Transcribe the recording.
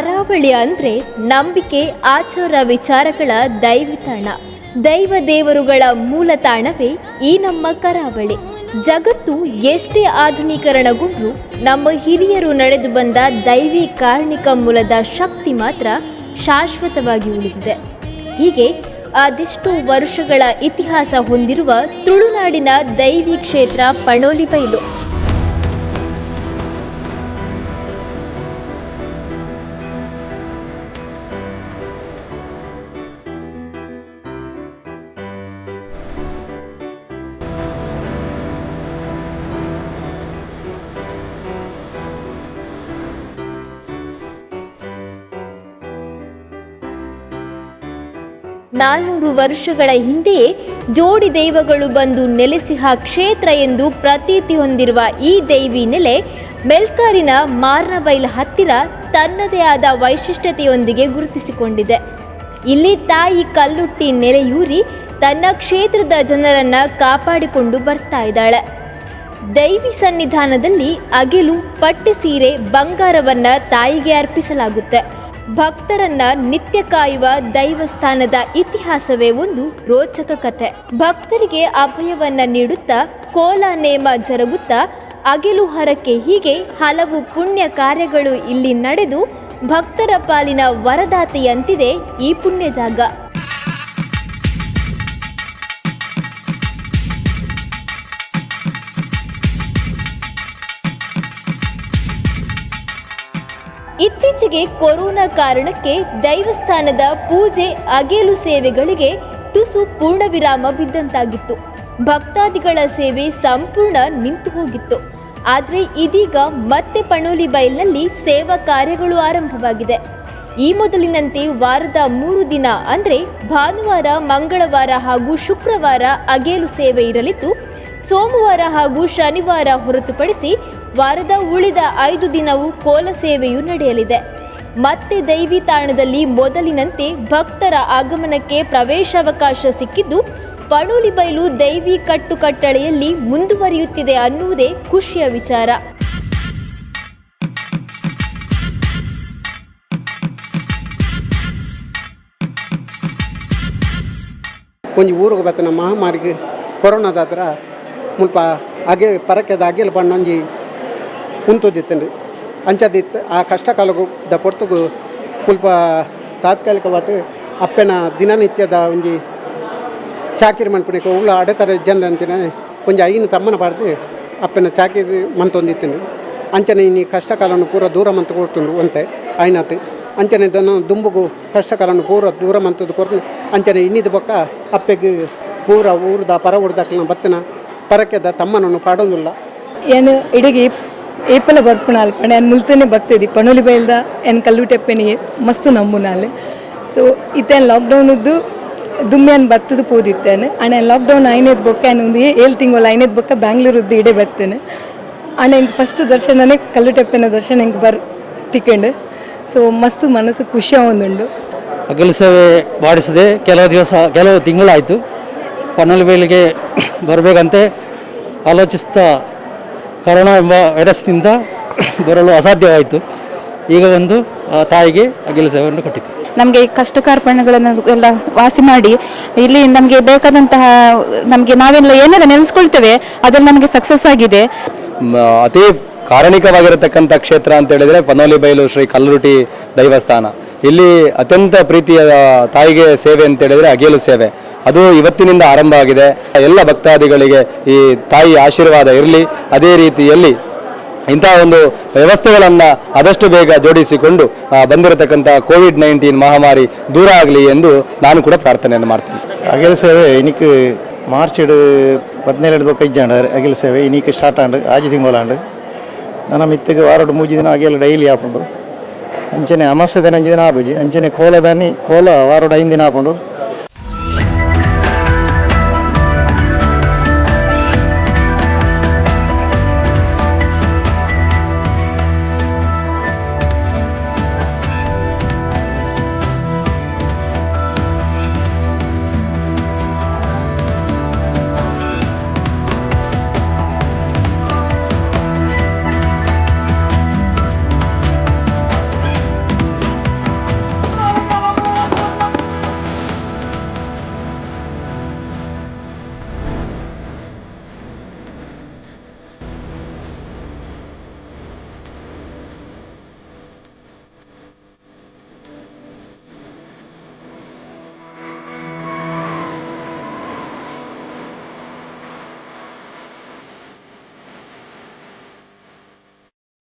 ಕರಾವಳಿ ಅಂದ್ರೆ ನಂಬಿಕೆ, ಆಚಾರ ವಿಚಾರಗಳ ದೈವತಾಣ. ದೈವ ದೇವರುಗಳ ಮೂಲ ತಾಣವೇ ಈ ನಮ್ಮ ಕರಾವಳಿ. ಜಗತ್ತು ಎಷ್ಟೇ ಆಧುನೀಕರಣಗೊಂಡು ನಮ್ಮ ಹಿರಿಯರು ನಡೆದು ಬಂದ ದೈವಿ ಕಾರ್ಣಿಕ ಮೂಲದ ಶಕ್ತಿ ಮಾತ್ರ ಶಾಶ್ವತವಾಗಿ ಉಳಿದಿದೆ. ಹೀಗೆ ಅದೆಷ್ಟೋ ವರ್ಷಗಳ ಇತಿಹಾಸ ಹೊಂದಿರುವ ತುಳುನಾಡಿನ ದೈವಿ ಕ್ಷೇತ್ರ ಪಣೋಲಿ ಬೈಲು ನಾಲ್ನೂರು ವರ್ಷಗಳ ಹಿಂದೆಯೇ ಜೋಡಿ ದೈವಗಳು ಬಂದು ನೆಲೆಸಿಹ ಕ್ಷೇತ್ರ ಎಂದು ಪ್ರತೀತಿ ಹೊಂದಿರುವ ಈ ದೈವಿ ನೆಲೆ ಮೆಲ್ಕಾರಿನ ಮಾರ್ನಬೈಲ್ ಹತ್ತಿರ ತನ್ನದೇ ಆದ ವೈಶಿಷ್ಟ್ಯತೆಯೊಂದಿಗೆ ಗುರುತಿಸಿಕೊಂಡಿದೆ. ಇಲ್ಲಿ ತಾಯಿ ಕಲ್ಲುಟ್ಟಿ ನೆಲೆಯೂರಿ ತನ್ನ ಕ್ಷೇತ್ರದ ಜನರನ್ನ ಕಾಪಾಡಿಕೊಂಡು ಬರ್ತಾ ಇದ್ದಾಳೆ. ದೈವಿ ಸನ್ನಿಧಾನದಲ್ಲಿ ಅಗಿಲು ಪಟ್ಟಿ ಸೀರೆ ಬಂಗಾರವನ್ನ ತಾಯಿಗೆ ಅರ್ಪಿಸಲಾಗುತ್ತೆ. ಭಕ್ತರನ್ನ ನಿತ್ಯ ಕಾಯುವ ದೈವಸ್ಥಾನದ ಇತಿಹಾಸವೇ ಒಂದು ರೋಚಕ ಕಥೆ. ಭಕ್ತರಿಗೆ ಅಭಯವನ್ನ ನೀಡುತ್ತಾ ಕೋಲ ನೇಮ ಜರುಗುತ್ತಾ ಅಗಿಲು ಹರಕೆ ಹೀಗೆ ಹಲವು ಪುಣ್ಯ ಕಾರ್ಯಗಳು ಇಲ್ಲಿ ನಡೆದು ಭಕ್ತರ ಪಾಲಿನ ವರದಾತೆಯಂತಿದೆ ಈ ಪುಣ್ಯ ಜಾಗ. ಇತ್ತೀಚೆಗೆ ಕೊರೋನಾ ಕಾರಣಕ್ಕೆ ದೈವಸ್ಥಾನದ ಪೂಜೆ, ಅಗೇಲು ಸೇವೆಗಳಿಗೆ ತುಸು ಪೂರ್ಣ ವಿರಾಮ ಬಿದ್ದಂತಾಗಿತ್ತು. ಭಕ್ತಾದಿಗಳ ಸೇವೆ ಸಂಪೂರ್ಣ ನಿಂತು ಹೋಗಿತ್ತು. ಆದರೆ ಇದೀಗ ಮತ್ತೆ ಪಣೋಲಿ ಬೈಲ್ನಲ್ಲಿ ಸೇವಾ ಕಾರ್ಯಗಳು ಆರಂಭವಾಗಿದೆ. ಈ ಮೊದಲಿನಂತೆ ವಾರದ ಮೂರು ದಿನ ಅಂದರೆ ಭಾನುವಾರ, ಮಂಗಳವಾರ ಹಾಗೂ ಶುಕ್ರವಾರ ಅಗೇಲು ಸೇವೆ ಇರಲಿದ್ದು, ಸೋಮವಾರ ಹಾಗೂ ಶನಿವಾರ ಹೊರತುಪಡಿಸಿ ವಾರದ ಉಳಿದ ಐದು ದಿನವೂ ಕೋಲ ಸೇವೆಯು ನಡೆಯಲಿದೆ. ಮತ್ತೆ ದೈವಿ ತಾಣದಲ್ಲಿ ಮೊದಲಿನಂತೆ ಭಕ್ತರ ಆಗಮನಕ್ಕೆ ಪ್ರವೇಶಾವಕಾಶ ಸಿಕ್ಕಿದ್ದು ಪಣೋಲಿ ಬೈಲು ದೈವಿ ಕಟ್ಟುಕಟ್ಟಳೆಯಲ್ಲಿ ಮುಂದುವರಿಯುತ್ತಿದೆ ಅನ್ನುವುದೇ ಖುಷಿಯ ವಿಚಾರ. ಒಂಜಿ ಊರಿಗೆ ನಮ್ಮ ಮಹಾಮಾರಿಗೆ ಹತ್ರ ಮುಲ್ಪ ಅಗೆ ಪರಕ್ಕೆದ ಅಗೆಲ್ ಒಂಜಿ ರೀ ಅಂಚದಿತ್ತು, ಆ ಕಷ್ಟ ಕಾಲದ ಪೊರ್ತುಗು ಸ್ವಲ್ಪ ತಾತ್ಕಾಲಿಕವಾದ ಅಪ್ಪನ ದಿನನಿತ್ಯದ ಒಂಜಿ ಚಾಕಿರಿ ಮನ್ಪಣಿಕೆ ಉಳ್ಳ ಅಡೆತರ ಜನ ಅಂಚಿನ ಒಂಜಿ ಐನು ತಮ್ಮನ ಪಾಡ್ದು ಅಪ್ಪನ ಚಾಕಿರಿ ಮಂತೊಂದಿತ್ತೇನೆ ಅಂಚನೆ ಇನ್ನು ಕಷ್ಟ ಪೂರ ದೂರ ಮಂತು ಕೊಡ್ತುಂಡು ಒಂತೆ ಐನಾತ್. ಅಂಚನೆ ಇದನ್ನು ದುಂಬುಗು ಕಷ್ಟ ಕಾಲವನ್ನು ಪೂರ ದೂರ ಮಂತದ್ದು ಕೊಡ್ತು ಅಂಚನೆ ಇನ್ನಿದ ಬೊಕ್ಕ ಅಪ್ಪೆಗೆ ಪೂರ ಊರ್ದ ಪರ ಉಡ್ದಕ್ಲ ಬತ್ತಿನ ಪರಕ್ಕೆದ ತಮ್ಮನನ್ನು ಪಾಡೋದಿಲ್ಲ. ಏನು ಇಡೀ ಏಪಲ ಬರ್ಪುಣ ಅಲ್ಪ ನಾನು ಮುಲ್ತನೆ ಬರ್ತದೆ ಪಣೋಲಿ ಬೈಲ್ದ ಕಲ್ಲು ಟೆಪ್ಪೆನಿ ಮಸ್ತ್ ನಂಬುನಾಲೆ. ಸೊ ಇತ್ತೇನು ಲಾಕ್ಡೌನದ್ದು ಅನ್ ಬತ್ತದು ಪೋದಿತ್ತೇನೆ. ಅಣ್ಣ ಲಾಕ್ಡೌನ್ ಐನೇದು ಬೊಕ್ಕ ಒಂದು ಏಳು ತಿಂಗಳು ಐನೇದು ಬೊಕ್ಕ ಬ್ಯಾಂಗ್ಳೂರದ್ದು ಇಡೇ ಬರ್ತೇನೆ ಅಣ್ಣ ಹಿಂಗೆ ಫಸ್ಟ್ ದರ್ಶನನೇ ಕಲ್ಲುಟೆಪ್ಪೆನ ದರ್ಶನ ಹಿಂಗೆ ಬರ್ ಟಿಕೆಂಡು ಸೊ ಮಸ್ತ್ ಮನಸ್ಸು ಖುಷಿ ಒಂದುಂಡು ಹಗಲು ಸೇವೆ ಕೆಲವು ದಿವಸ ಕೆಲವು ತಿಂಗಳಾಯಿತು. ಪನ್ನಲಬೇಲಿಗೆ ಬರಬೇಕಂತೆ ಆಲೋಚಿಸ್ತಾ ಕರೋನಾ ಎಂಬ ವೈರಸ್ನಿಂದ ಬರಲು ಅಸಾಧ್ಯವಾಯಿತು. ಈಗ ಒಂದು ತಾಯಿಗೆ ಅಗಿಲು ಸೇವೆಯನ್ನು ಕೊಟ್ಟಿತು ನಮಗೆ ಈ ಕಷ್ಟ ಕಾರ್ಪಣ್ಯಗಳನ್ನು ಎಲ್ಲ ವಾಸಿ ಮಾಡಿ ಇಲ್ಲಿ ನಮಗೆ ಬೇಕಾದಂತಹ ನಮಗೆ ನಾವೆಲ್ಲ ಏನೆಲ್ಲ ನೆನೆಸ್ಕೊಳ್ತೇವೆ ಅದೆಲ್ಲ ನಮಗೆ ಸಕ್ಸಸ್ ಆಗಿದೆ. ಅತಿ ಕಾರಣಿಕವಾಗಿರತಕ್ಕಂಥ ಕ್ಷೇತ್ರ ಅಂತ ಹೇಳಿದ್ರೆ ಪನೋಲಿ ಬೈಲು ಶ್ರೀ ಕಲ್ಲುರುಟಿ ದೈವಸ್ಥಾನ. ಇಲ್ಲಿ ಅತ್ಯಂತ ಪ್ರೀತಿಯ ತಾಯಿಗೆ ಸೇವೆ ಅಂತ ಹೇಳಿದ್ರೆ ಅಗೇಲು ಸೇವೆ. ಅದು ಇವತ್ತಿನಿಂದ ಆರಂಭ ಆಗಿದೆ. ಎಲ್ಲ ಭಕ್ತಾದಿಗಳಿಗೆ ಈ ತಾಯಿ ಆಶೀರ್ವಾದ ಇರಲಿ. ಅದೇ ರೀತಿಯಲ್ಲಿ ಇಂತಹ ಒಂದು ವ್ಯವಸ್ಥೆಗಳನ್ನು ಆದಷ್ಟು ಬೇಗ ಜೋಡಿಸಿಕೊಂಡು ಬಂದಿರತಕ್ಕಂಥ ಕೋವಿಡ್ ನೈನ್ಟೀನ್ ಮಹಾಮಾರಿ ದೂರ ಆಗಲಿ ಎಂದು ನಾನು ಕೂಡ ಪ್ರಾರ್ಥನೆಯನ್ನು ಮಾಡ್ತೀನಿ. ಅಗಿಲ ಸೇವೆ ಇನಿಕ್ ಮಾರ್ಚ್ ಪದಿನೇಳು ಬೊಕ್ಕ ಇಜ್ಜಾಂಡು ಅಗಿಲ ಸೇವೆ ಇನಿಕ್ ಸ್ಟಾರ್ಟ್ ಆಂಡ್ ಆಜಿ ತಿಂಗೋಲಾಂಡು ನನ್ನ ಮಿತ್ತಿಗೆ ವಾರಡು ಮೂಜಿ ದಿನ ಅಗಿಲ ಡೈಲಿ ಹಾಕೊಂಡು, ಅಂಚನೆ ಅಮಾಸ್ಯ ದಿನ ಆಪುಜಿ ಅಂಚನೆ ಕೋಲದಾನಿ ಕೋಲ ವಾರಡು ಐದು ದಿನ ಹಾಕೊಂಡು